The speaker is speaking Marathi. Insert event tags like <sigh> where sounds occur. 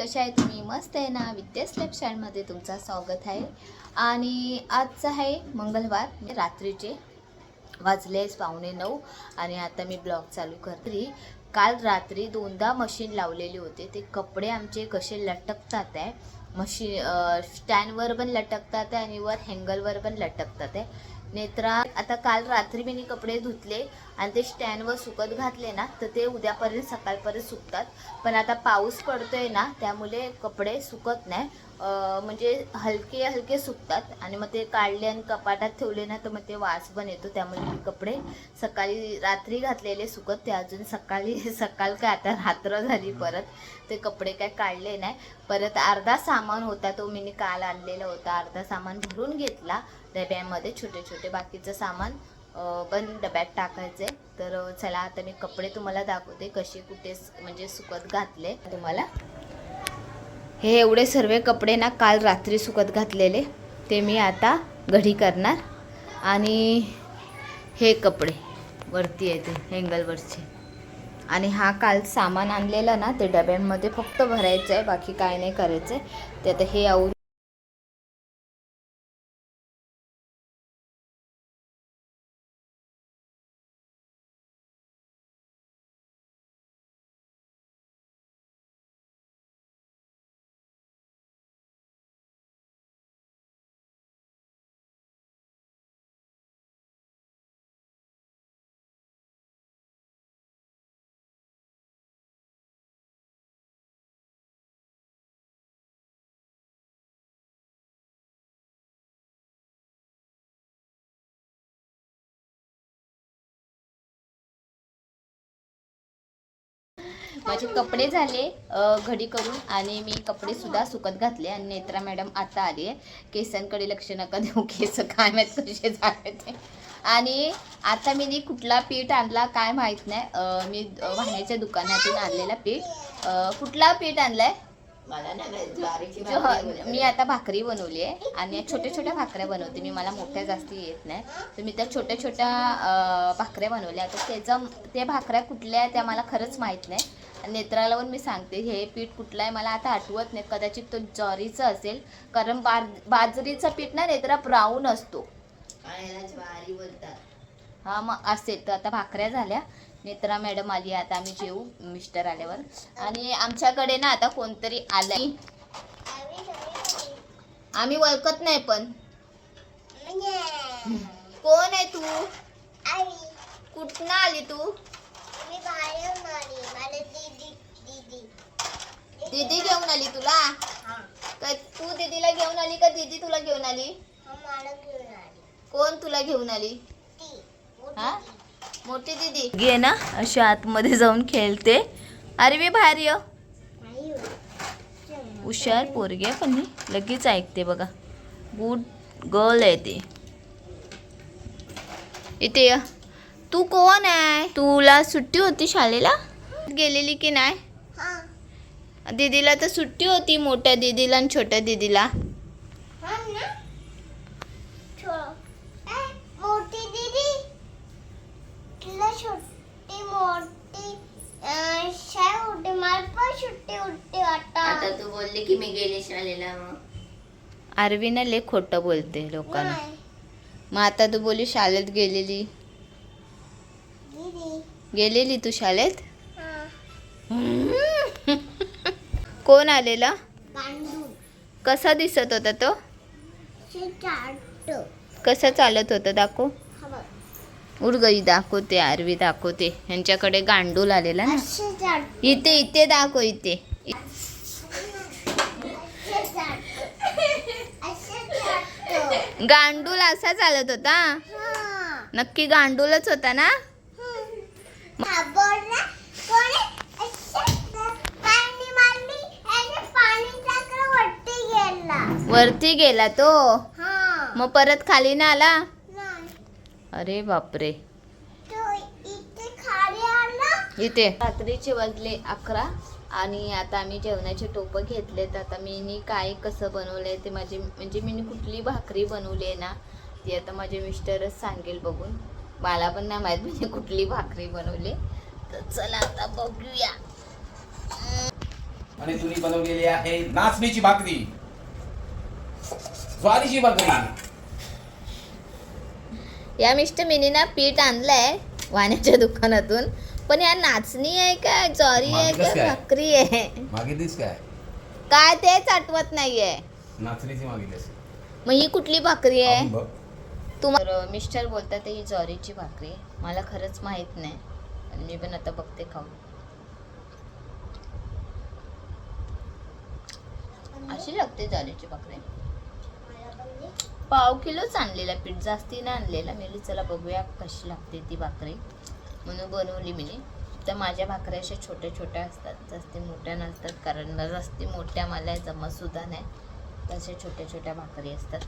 नमस्ते ना. विद्या स्लॅब शाळेमध्ये तुमचं स्वागत आहे. आणि आजचं आहे मंगळवार रात्रीचे वाजले पावणे नऊ आणि आता मी ब्लॉग चालू करते. काल रात्री दोनदा मशीन लावलेली होते. ते कपडे आमचे कसे लटकतात आहे. मशीन स्टँडवर पण लटकतात आहे आणि वर हँगलवर पण लटकतात आहे. नेत्रा आता काल रात्री मी कपडे धुतले आणि ते स्टँडवर सुकत घातले ना तर ते उद्यापर्यंत सकाळपर्यंत सुकतात. पण आता पाऊस पडतोय ना त्यामुळे कपडे सुकत नाही. म्हणजे हलके हलके सुकतात आणि मग ते काढले आणि कपाटात ठेवले ना तर मग ते वास पण येतो त्यामुळे मी कपडे सकाळी रात्री घातलेले सुकत ते अजून सकाळी <laughs> सकाळ काय आता रात्र झाली परत ते कपडे काय काढले नाही. परत अर्धा सामान होता तो मी काल आणलेला होता अर्धा सामान भरून घेतला डब्यामध्ये छोटे छोटे बाकीचं सामान पण डब्यात टाकायचे. तर चला आता मी कपडे तुम्हाला दाखवते कसे कुठे म्हणजे सुकत घातले तुम्हाला. हे एवढे सर्व कपडे ना काल रात्री सुकत घातलेले. ते मी आता घडी करणार. आणि हे कपडे वरती येते हँगलवरचे आणि हा काल सामान आणलेलं ना ते डब्यांमध्ये फक्त भरायचं आहे बाकी काय नाही करायचं आहे ते आता हे आऊ माझे कपडे झाले घडी करून आणि मी कपडे सुद्धा सुकत घातले आणि नेत्रा मॅडम आता आली आहे केसांकडे लक्ष नका देऊ केस काय माहीत कसे झाले ते. आणि आता मी कुठला पीठ आणला काय माहीत नाही. मी वाहण्याच्या दुकानातून आणलेला पीठ. कुठला पीठ आणलाय. मी आता भाकरी बनवली आहे आणि छोट्या छोट्या भाकऱ्या बनवते मी मला मोठ्या जास्ती येत नाही. तर मी त्या छोट्या छोट्या भाकऱ्या बनवल्या. तर त्याचं ते भाकऱ्या कुठल्या त्या मला खरंच माहीत नाही. नेत्राला पण मी सांगते हे पीठ कुठलं आहे मला आता आठवत नाही. कदाचित तो ज्वारीचं असेल. कारण बार बाजरीचं पीठ ना नेत्रा ब्राऊन असतो. ज्वारी बोलतात. हा मग असेल तर आता भाकऱ्या झाल्या. नेत्रा मॅडम आली आता आम्ही जेऊ मिस्टर आल्यावर. आणि आमच्याकडे ना आता कोणतरी आलंय. आम्ही ओळखत नाही पण. कोण आहे तू? कुठनं आली तू दीदी घेऊन आली तुला? काय तू दीदीला घेऊन आली का दीदी तुला घेऊन आली? कोण तुला घेऊन आली? हा? मोठी दीदी. घे ना अशी आतमध्ये जाऊन खेळते. अरे मी बाहेर ये. हुशार पोरगी पण ही लगेच ऐकते बघा. गुड गर्ल आहे ती. इथे ये. तू कोण आहे? तुला सुट्टी होती शाळेला? गेलेली की नाही? दीदीला तर सुट्टी होती मोठ्या दीदीला आणि छोट्या दीदीला. मोठी दीदी. तुला सुट्टी मोठी अं, शाळा होती मला पण सुट्टी होती आता. आता तू बोलली की मी गेले शाळेला मग. आरवीना लय खोटं बोलते लोकांना. मग आता तू बोली शाळेत गेलेली. दीदी गेलेली तू शाळेत? हा. कोण आलेला? कसा दिसत होता तो? कसा चालत होता दाखव. हवं उडगई दाखवते आरवी दाखवते. यांच्याकडे गांडूल आलेला ना. इथे इथे दाखव इथे. गांडूल असा चालत होता? हा. नक्की गांडूलच होता ना हा बोलला कोणी असं पाणी मारली आणि पाणी टाकलं वरती गेला वरती गेला तो. हा. मग परत खाली ना आला? नाही. अरे बापरे. तो इथे खाली आला. इथे. रात्रीचे वाजले अकरा आणि आता आम्ही जेवणाचे टोपं घेतलेत. आता मी नी काय कसं बनवलंय ते माझे म्हणजे मी कुठली भाकरी बनवली आहे ना ती आता माझे मिस्टरच सांगेल बघून. मला पण नाही माहीत म्हणजे कुठली भाकरी बनवली. तर चला आता बघूया. आणि तुम्ही बनवलेली आहे नाचणीची भाकरी. ज्वारीची भाकरी या मिस्टर मिनीना पीठ आणलंय वाण्याच्या दुकानातून. पण या नाचणी आहे का ज्वारी आहे का काय? भाकरी आहे? मागितलीस काय? काय तेच आठवत नाहीये. नाचणीची मागितलीस. मग ही कुठली भाकरी आहे. तुम्हाला मिस्टर बोलतात ही ज्वारीची भाकरी. मला खरंच माहीत नाही. मी पण आता बघते खाऊन. अशी लागते ज्वारीची भाकरी. पाव किलोच आणलेला पीठ जास्ती नाही आणलेला. मी चला बघूया कशी लागते ती भाकरी. म्हणून बनवली मी. तर माझ्या भाकऱ्या अशा छोट्या छोट्या असतात जास्ती मोठ्या नसतात कारण जास्ती मोठ्या मला जमत सुद्धा नाही. तशा छोट्या छोट्या भाकरी असतात.